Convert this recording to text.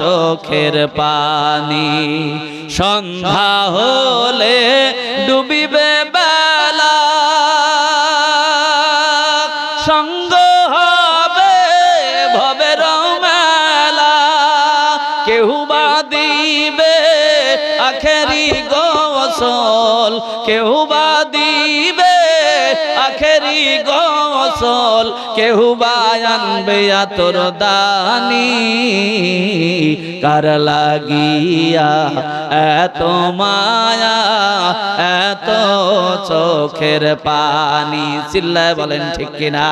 চোখের পানি। সন্ধ্যা হলে ডুবিবে বেলা। সঙ্গ হবে ভবের মেলা। কেউ বা দিবে আখেরি গোসল কেউ বা দিবে আখেরি গোসল কেউ বায়ান বেয়া তোর দানি। কার লাগিয়া এত মায়া, এত চোখের পানি। চিল্লায় বলেন ঠিক কিনা?